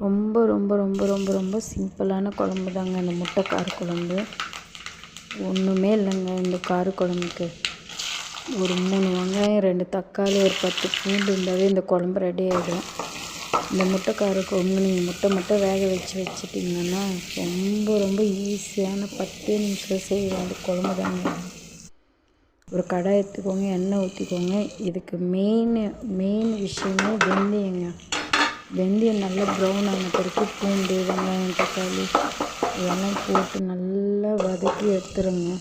ரொம்ப ரொம்ப ரொம்ப ரொம்ப ரொம்ப சிம்பிளான குழம்பு தாங்க இந்த முட்டை கார குழம்பு. ஒன்றுமே இல்லைங்க இந்த கார குழம்புக்கு. ஒரு மூணு வெங்காயம் ரெண்டு தக்காளி ஒரு பத்து பூண்டு இருந்தாவே இந்த குழம்பு ரெடி ஆகிடும் இந்த முட்டை கார குழம்பு நீங்கள் முட்டை மட்டும் வேக வச்சு வச்சுட்டிங்கன்னா ரொம்ப ரொம்ப ஈஸியான பத்தே நிமிஷம் செய்ய அந்த குழம்பு தாங்க. ஒரு கடாய் எடுத்துக்கோங்க எண்ணெய் ஊற்றிக்கோங்க இதுக்கு மெயின் மெயின் விஷயமே வெந்தயங்க. வெந்தயம் நல்லா ப்ரௌன் ஆன பிறகு பூண்டு வெங்காயம் தக்காளி இதெல்லாம் போட்டு நல்லா வதக்கி எடுத்துருங்க.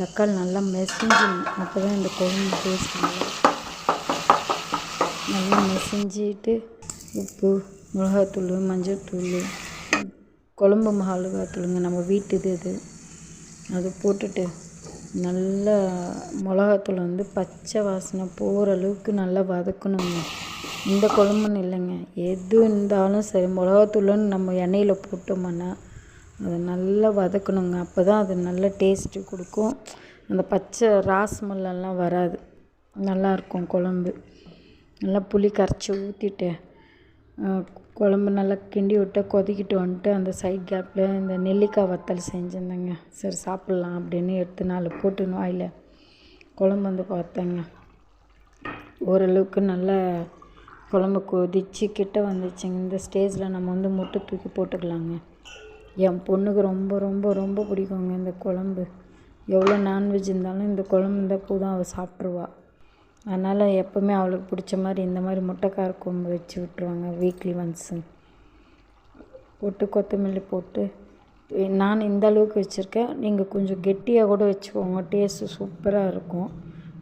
தக்காளி நல்லா மெசிஞ்சிடணும் அப்போ தான் இந்த குழம்பு டேஸ்ட் நல்லா நல்லா மெசிஞ்சிட்டு உப்பு மிளகாத்தூள் மஞ்சள்தூள் குழம்பு மிளகாத்தூளுங்க நம்ம வீட்டுது இது. அது போட்டுட்டு நல்லா மிளகாத்தூள் வந்து பச்சை வாசனை போகிற அளவுக்கு நல்லா வதக்கணுங்க. இந்த குழம்புன்னு இல்லைங்க. எது இருந்தாலும் சரி மிளகாத்தூளுன்னு நம்ம எண்ணெயில் போட்டோம்னா அதை நல்லா வதக்கணுங்க. அப்போ தான் அது நல்ல டேஸ்ட்டு கொடுக்கும். அந்த பச்சை ராஸ்மெல்லாம் வராது. நல்லாயிருக்கும் குழம்பு. நல்லா புளி கரைச்சி ஊற்றிட்டு குழம்பு நல்லா கிண்டி விட்டு கொதிக்கிட்டு வந்துட்டு அந்த சைட் கேப்பில் இந்த நெல்லிக்காய் வத்தல் செஞ்சுருந்தேங்க. சரி சாப்பிட்லாம் அப்படின்னு எடுத்து நாலு போட்டுன்னு வாயில் குழம்பு வந்து பார்த்தேங்க. ஓரளவுக்கு நல்லா குழம்பு கொதித்து கிட்ட வந்துச்சுங்க. இந்த ஸ்டேஜில் நம்ம வந்து முட்டை தூக்கி போட்டுக்கலாங்க. என் பொண்ணுக்கு ரொம்ப ரொம்ப ரொம்ப பிடிக்குங்க இந்த குழம்பு. எவ்வளோ நான்வெஜ் இருந்தாலும் இந்த குழம்பு இருந்தால் போதும் அவள் சாப்பிட்ருவா அதனால் எப்போவுமே அவளுக்கு பிடிச்ச மாதிரி இந்த மாதிரி முட்டைக்கார குழம்பு வச்சு விட்ருவாங்க வீக்லி ஒன்ஸு போட்டு கொத்தமல்லி போட்டு நான் இந்த அளவுக்கு வச்சுருக்கேன். நீங்கள் கொஞ்சம் கெட்டியாக கூட வச்சுக்கோங்க டேஸ்ட்டு சூப்பராக இருக்கும்.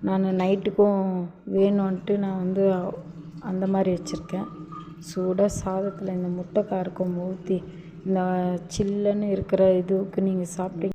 நான் நைட்டுக்கும் வேணும்ன்ட்டு நான் வந்து அந்த மாதிரி வச்சுருக்கேன். சூடாக சாதத்தில் இந்த முட்டை ஊற்றி இந்த சில்லுன்னு இருக்கிற இதுக்கு நீங்கள் சாப்பிட்டீங்க